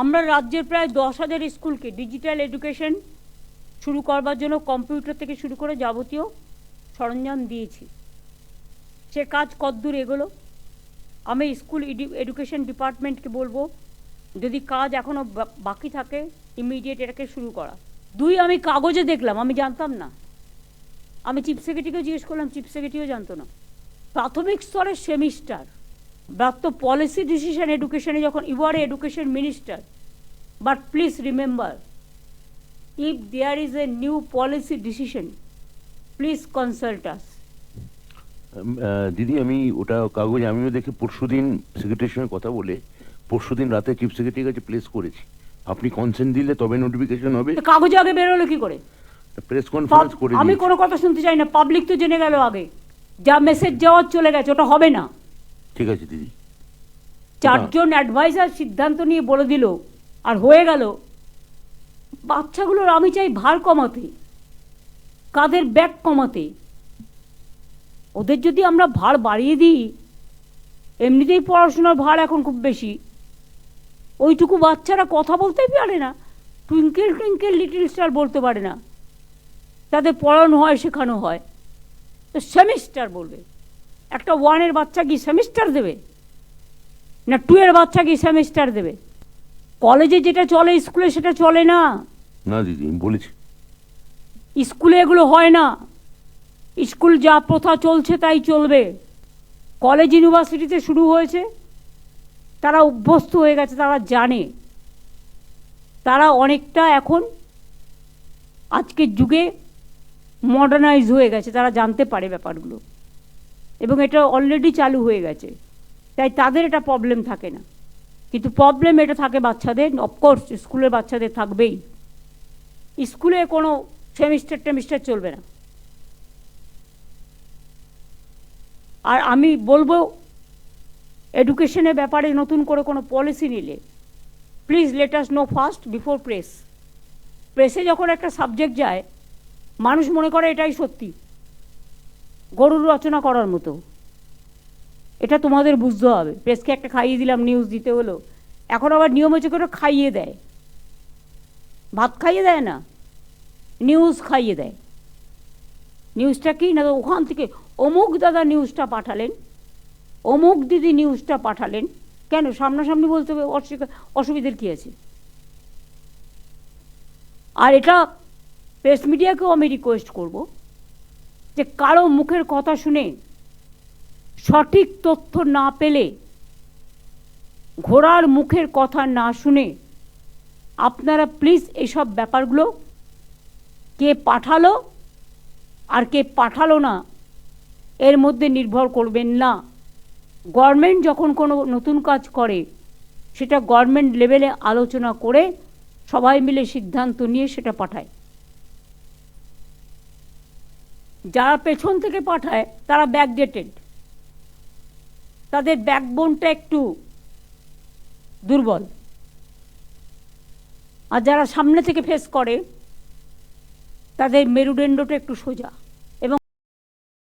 আমরা রাজ্যের প্রায় দশ হাজার স্কুলকে ডিজিটাল এডুকেশন শুরু করবার জন্য কম্পিউটার থেকে শুরু করে যাবতীয় সরঞ্জাম দিয়েছি। সে কাজ কদ্দূর এগোলো। আমি স্কুল এডুকেশন ডিপার্টমেন্টকে বলব, যদি কাজ এখনও বাকি থাকে ইমিডিয়েট এটাকে শুরু করা। দুই, আমি কাগজে দেখলাম, আমি জানতাম না। আমি চিফ সেক্রেটারিকেও জিজ্ঞেস করলাম চিফ সেক্রেটারিও জানতো না? প্রাথমিক স্তরের সেমিস্টার প্রাপ্ত পলিসি ডিসিশন এডুকেশনে যখন you are education minister but please remember if there is a new policy decision please consult us দিদি আমি ওটা কাগজ আমিও দেখে পরশুদিন সেক্রেটারির সঙ্গে কথা বলে পরশু দিন রাতে চিফ সেক্রেটারির কাছে প্লেস করেছি। আপনি কনসেন্ট দিলে তবে নোটিফিকেশন হবে। কাগজে আগে বেরোলো কি করে? প্রেস কনফারেন্স করে আমি কোনো কথা শুনতে চাই না পাবলিক তো জেনে গেল আগে। যা মেসেজ যাওয়ার চলে গেছে ওটা হবে না। ঠিক আছে, দিদি। চারজন অ্যাডভাইজার সিদ্ধান্ত নিয়ে বলে দিল, আর হয়ে গেল। বাচ্চাগুলোর আমি চাই ভার কমাতে কাদের ব্যাগ কমাতে। ওদের যদি আমরা ভার বাড়িয়ে দিই, এমনিতেই পড়াশোনার ভার এখন খুব বেশি। ওইটুকু বাচ্চারা কথা বলতেই পারে না, টুইঙ্কেল টুইঙ্কেল লিটল স্টার বলতে পারে না। তাদের পড়ানো হয়, শেখানো হয়। তো সেমিস্টার বলবে। একটা ওয়ানের বাচ্চা কি সেমিস্টার দেবে? না টু এর বাচ্চা কি সেমিস্টার দেবে? কলেজে যেটা চলে স্কুলে সেটা চলে না? না দিদি বলেছি। স্কুলে এগুলো হয় না। স্কুল যা প্রথা চলছে তাই চলবে। কলেজ ইউনিভার্সিটিতে শুরু হয়েছে। তারা অভ্যস্ত হয়ে গেছে তারা জানে। তারা অনেকটা এখন আজকের যুগে মডার্নাইজ হয়ে গেছে তারা জানতে পারে ব্যাপারগুলো। এবং এটা অলরেডি চালু হয়ে গেছে। তাই তাদের এটা প্রবলেম থাকে না। কিন্তু প্রবলেম এটা থাকে বাচ্চাদের অফকোর্স স্কুলের বাচ্চাদের থাকবেই। স্কুলে কোনো সেমিস্টার টেমিস্টার চলবে না। আর আমি বলব এডুকেশনের ব্যাপারে নতুন করে কোনো পলিসি নিলে please let us know first before press প্রেসে যখন একটা সাবজেক্ট যায়, মানুষ মনে করে এটাই সত্যি। গরুর রচনা করার মতো। এটা তোমাদের বুঝতে হবে। প্রেসকে একটা খাইয়ে দিলাম নিউজ দিতে হলো। এখন আবার নিয়ম হচ্ছে করে খাইয়ে দেয়। ভাত খাইয়ে দেয় না নিউজ খাইয়ে দেয়। নিউজটা কি না, ওখান থেকে অমুক দাদা নিউজটা পাঠালেন, অমুক দিদি নিউজটা পাঠালেন। কেন? সামনাসামনি বলতে হবে, অস্বীকার, অসুবিধার কী আছে? আর এটা প্রেস মিডিয়াকেও আমি রিকোয়েস্ট করব। যে কারও মুখের কথা শুনে সঠিক তথ্য না পেলে, ঘোড়ার মুখের কথা না শুনে, আপনারা প্লিজ এইসব ব্যাপারগুলো কে পাঠালো আর কে পাঠালো না, এর মধ্যে নির্ভর করবেন না। গভর্নমেন্ট যখন কোনো নতুন কাজ করে, সেটা গভর্নমেন্ট লেভেলে আলোচনা করে সবাই মিলে সিদ্ধান্ত নিয়ে সেটা পাঠায়। যারা পেছন থেকে পাঠায়, তারা ব্যাকডেটেড তাদের ব্যাকবোনটা একটু দুর্বল। আর যারা সামনে থেকে ফেস করে, তাদের মেরুদণ্ডটা একটু সোজা।